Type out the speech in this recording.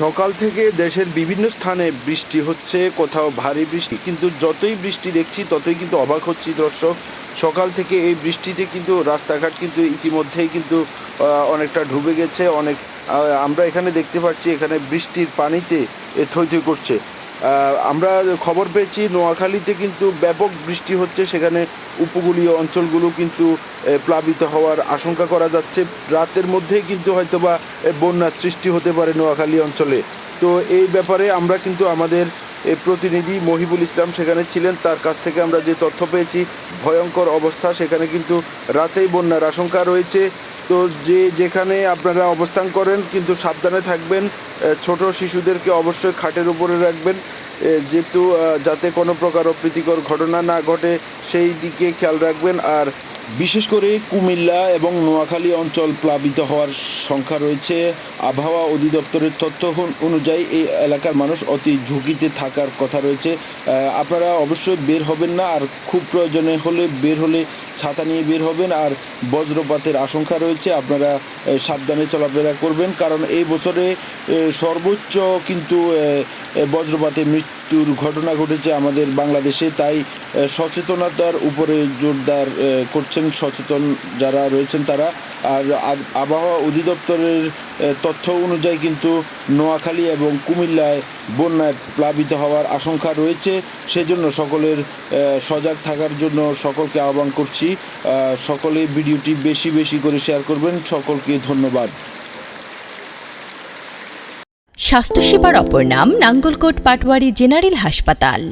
সকাল থেকে দেশের বিভিন্ন স্থানে বৃষ্টি হচ্ছে, কোথাও ভারী বৃষ্টি। কিন্তু যতই বৃষ্টি দেখছি, ততই কিন্তু অবাক হচ্ছি দর্শক। সকাল থেকে এই বৃষ্টিতে কিন্তু রাস্তাঘাট কিন্তু ইতিমধ্যেই কিন্তু অনেকটা ডুবে গেছে। অনেক আমরা এখানে দেখতে পাচ্ছি এখানে বৃষ্টির পানিতে এ থই থই করছে। আমরা খবর পেয়েছি নোয়াখালীতে কিন্তু ব্যাপক বৃষ্টি হচ্ছে সেখানে উপকূলীয় অঞ্চলগুলো কিন্তু প্লাবিত হওয়ার আশঙ্কা করা যাচ্ছে। রাতের মধ্যেই কিন্তু হয়তোবা এ, বন্যার সৃষ্টি হতে পারে নোয়াখালী অঞ্চলে। তো এই ব্যাপারে আমরা কিন্তু আমাদের প্রতিনিধি মহিবুল ইসলাম সেখানে ছিলেন তার কাছ থেকে আমরা যে তথ্য পেয়েছি ভয়ঙ্কর অবস্থা সেখানে কিন্তু রাতেই বন্যার আশঙ্কা রয়েছে। তো যে যেখানে আপনারা অবস্থান করেন, কিন্তু সাবধানে থাকবেন। ছোট শিশুদেরকে অবশ্যই খাটের উপরে রাখবেন। যেহেতু যাতে কোনো প্রকার অপ্রীতিকর ঘটনা না ঘটে, সেই দিকে খেয়াল রাখবেন। আর বিশেষ করে কুমিল্লা এবং নোয়াখালী অঞ্চল প্লাবিত হওয়ার সংখ্যা রয়েছে। আবহাওয়া অধিদপ্তরের তথ্য অনুযায়ী এই এলাকার মানুষ অতি ঝুঁকিতে থাকার কথা রয়েছে। আপনারা অবশ্যই বের হবেন না, আর খুব প্রয়োজনে হলে বের হলে ছাতা নিয়ে বের হবেন, আর বজ্রপাতের আশঙ্কা রয়েছে। আপনারা সাবধানে চলাফেরা করবেন, কারণ এই বছরে সর্বোচ্চ কিন্তু বজ্রপাতে মৃত্যুর ঘটনা ঘটেছে আমাদের বাংলাদেশে। তাই সচেতনতার উপরে জোরদার করছেন সচেতন যারা রয়েছেন তারা। আর আবহাওয়া অধিদপ্তরের তথ্য অনুযায়ী কিন্তু নোয়াখালী এবং কুমিল্লায় বন্যায় প্লাবিত হওয়ার আশঙ্কা রয়েছে। সেজন্য সকলের সজাগ থাকার জন্য সকলকে আহ্বান করছি। সকলে ভিডিওটি বেশি বেশি করে শেয়ার করবেন। সকলকে ধন্যবাদ। স্বাস্থ্যসেবার অপর নাম নাঙ্গলকোট পাটওয়ারি জেনারেল হাসপাতাল।